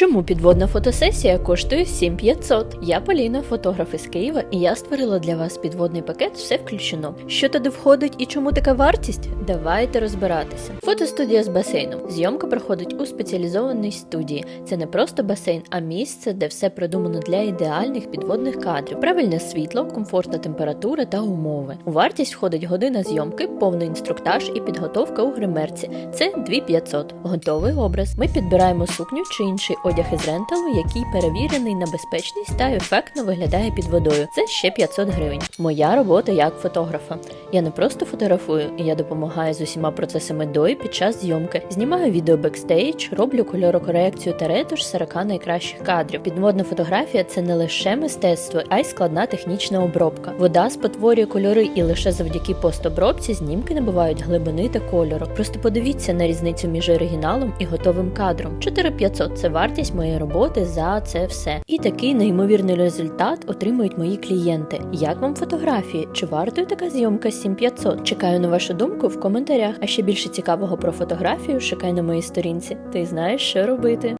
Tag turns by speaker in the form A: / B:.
A: Чому підводна фотосесія коштує 7500? Я Поліна, фотограф із Києва, і я створила для вас підводний пакет все включено. Що туди входить і чому така вартість? Давайте розбиратися. Фотостудія з басейном. Зйомка проходить у спеціалізованій студії. Це не просто басейн, а місце, де все продумано для ідеальних підводних кадрів. Правильне світло, комфортна температура та умови. У вартість входить година зйомки, повний інструктаж і підготовка у гримерці. Це 2500. Готовий образ. Ми підбираємо сукню чи інший одяг із ренталу, який перевірений на безпечність та ефектно виглядає під водою. Це ще 500 гривень. Моя робота як фотографа. Я не просто фотографую, я допомагаю з усіма процесами до і під час зйомки. Знімаю відео бекстейдж, роблю кольорокорекцію та ретуш 40 найкращих кадрів. Підводна фотографія це не лише мистецтво, а й складна технічна обробка. Вода спотворює кольори, і лише завдяки постобробці знімки набувають глибини та кольору. Просто подивіться на різницю між оригіналом і готовим кадром. 4500 – це вартість моєї роботи за це все. І такий неймовірний результат отримують мої клієнти. Як вам фотографії? Чи вартує така зйомка 7500? Чекаю на вашу думку в коментарях. А ще більше цікавого про фотографію шукай на моїй сторінці. Ти знаєш, що робити.